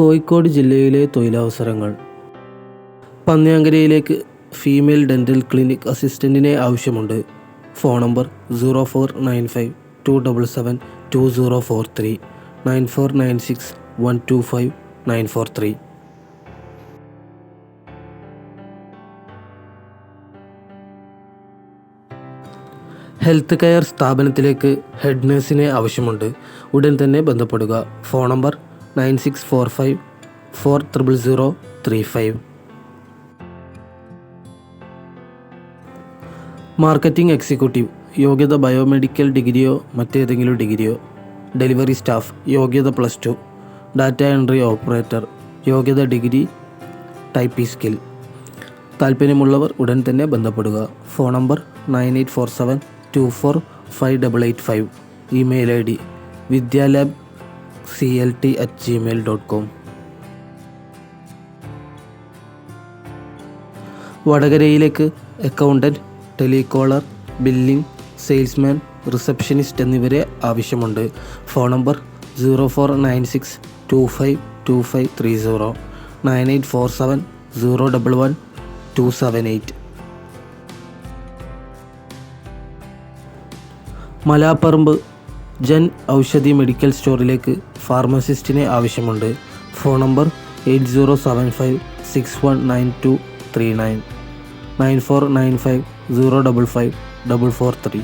കോഴിക്കോട് ജില്ലയിലെ തൊഴിലവസരങ്ങൾ. പന്നിയാങ്കരയിലേക്ക് ഫീമെയിൽ ഡെന്റൽ ക്ലിനിക് അസിസ്റ്റന്റിനെ ആവശ്യമുണ്ട്. Phone number zero four nine five two double seven two zero four three nine four nine six one two five nine four three. Health care സ്ഥാപനത്തിലേക്ക് head നേഴ്സിനെ ആവശ്യമുണ്ട്. ഉടൻ തന്നെ ബന്ധപ്പെടുക. Phone number nine six four five four triple zero three five. Marketing executive യോഗ്യത biomedical ഡിഗ്രിയോ മറ്റേതെങ്കിലും ഡിഗ്രിയോ. ഡെലിവറി സ്റ്റാഫ് യോഗ്യത plus two. Data entry operator യോഗ്യത ഡിഗ്രി ടൈപ്പി സ്കിൽ. താല്പര്യമുള്ളവർ ഉടൻ തന്നെ ബന്ധപ്പെടുക. Phone number nine eight four seven two four five double eight five. Email I D Vidyalab C L T at Gmail dot com വടകരയിലേക്ക് accountant telecaller billing salesman receptionist എന്നിവരെ ആവശ്യമുണ്ട്. Phone number zero four nine six two five two five three zero nine eight four seven zero double one two seven eight Malaparamba Jan Aushadhi medical സ്റ്റോറിലേക്ക് ഫാർമസിസ്റ്റിനെ ആവശ്യമുണ്ട്. Phone number eight zero seven five six one nine two three nine nine four nine five zero double five double four three.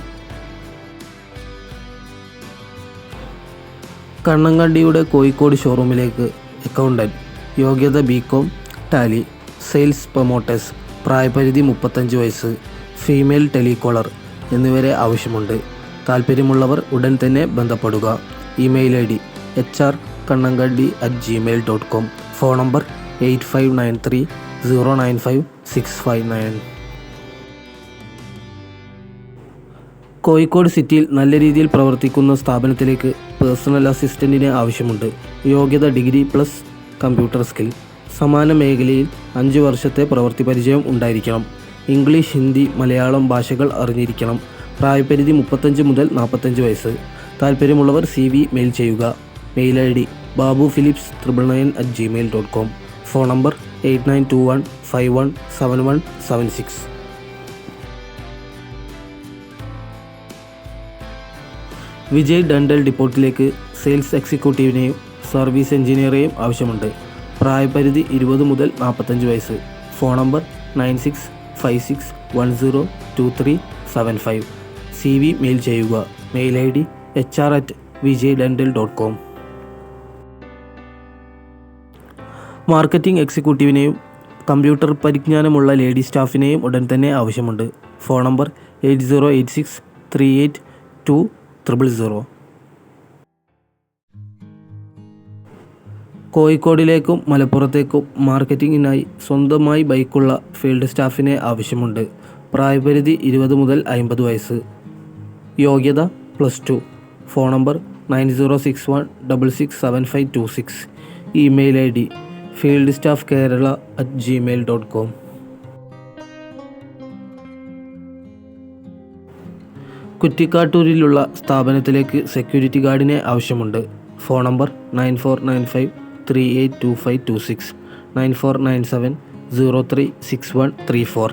കണ്ണങ്കണ്ടിയുടെ Kozhikode ഷോറൂമിലേക്ക് accountant യോഗ്യത B com Tally sales promoters പ്രായപരിധി മുപ്പത്തഞ്ച് വയസ്സ് female telecaller എന്നിവരെ ആവശ്യമുണ്ട്. താല്പര്യമുള്ളവർ ഉടൻ തന്നെ ബന്ധപ്പെടുക. Email I D H R Kannankandi at Gmail dot com phone number eight five nine three zero nine five six five nine. Kozhikode സിറ്റിയിൽ നല്ല രീതിയിൽ പ്രവർത്തിക്കുന്ന സ്ഥാപനത്തിലേക്ക് പേഴ്സണൽ അസിസ്റ്റന്റിന് ആവശ്യമുണ്ട്. യോഗ്യത ഡിഗ്രി പ്ലസ് കമ്പ്യൂട്ടർ സ്കിൽ. സമാന മേഖലയിൽ അഞ്ച് വർഷത്തെ പ്രവൃത്തി പരിചയം ഉണ്ടായിരിക്കണം. ഇംഗ്ലീഷ് ഹിന്ദി മലയാളം ഭാഷകൾ അറിഞ്ഞിരിക്കണം. പ്രായപരിധി മുപ്പത്തഞ്ച് മുതൽ നാൽപ്പത്തഞ്ച് വയസ്സ്. താല്പര്യമുള്ളവർ സി വി മെയിൽ ചെയ്യുക. Mail I D Babu Philips triple nine at Gmail dot com phone number eight nine two one five one seven one seven six. Vijay dental ഡിപ്പോർട്ടിലേക്ക് sales എക്സിക്യൂട്ടീവിനെയും സർവീസ് എഞ്ചിനീയറെയും ആവശ്യമുണ്ട്. പ്രായപരിധി ഇരുപത് മുതൽ നാൽപ്പത്തഞ്ച് വയസ്സ്. Phone number nine six five six one zero two three seven five. C V mail ചെയ്യുക. Mail I D H R at Vijay dental dot com. Marketing എക്സിക്യൂട്ടീവിനെയും computer പരിജ്ഞാനമുള്ള ലേഡി സ്റ്റാഫിനെയും ഉടൻ തന്നെ ആവശ്യമുണ്ട്. Phone number eight zero eight six three eight two triple zero. കോഴിക്കോടിലേക്കും മലപ്പുറത്തേക്കും മാർക്കറ്റിങ്ങിനായി സ്വന്തമായി ബൈക്കുള്ള ഫീൽഡ് സ്റ്റാഫിനെ ആവശ്യമുണ്ട്. പ്രായപരിധി ഇരുപത് മുതൽ അമ്പത് വയസ്സ്. യോഗ്യത plus two phone number nine zero six one double six seven five two six email I D field staff Kerala at Gmail dot com കുറ്റിക്കാട്ടൂരിലുള്ള സ്ഥാപനത്തിലേക്ക് സെക്യൂരിറ്റി ഗാർഡിനെ ആവശ്യമുണ്ട്. Phone number nine four nine five three eight two five two six nine four nine seven zero three six one three four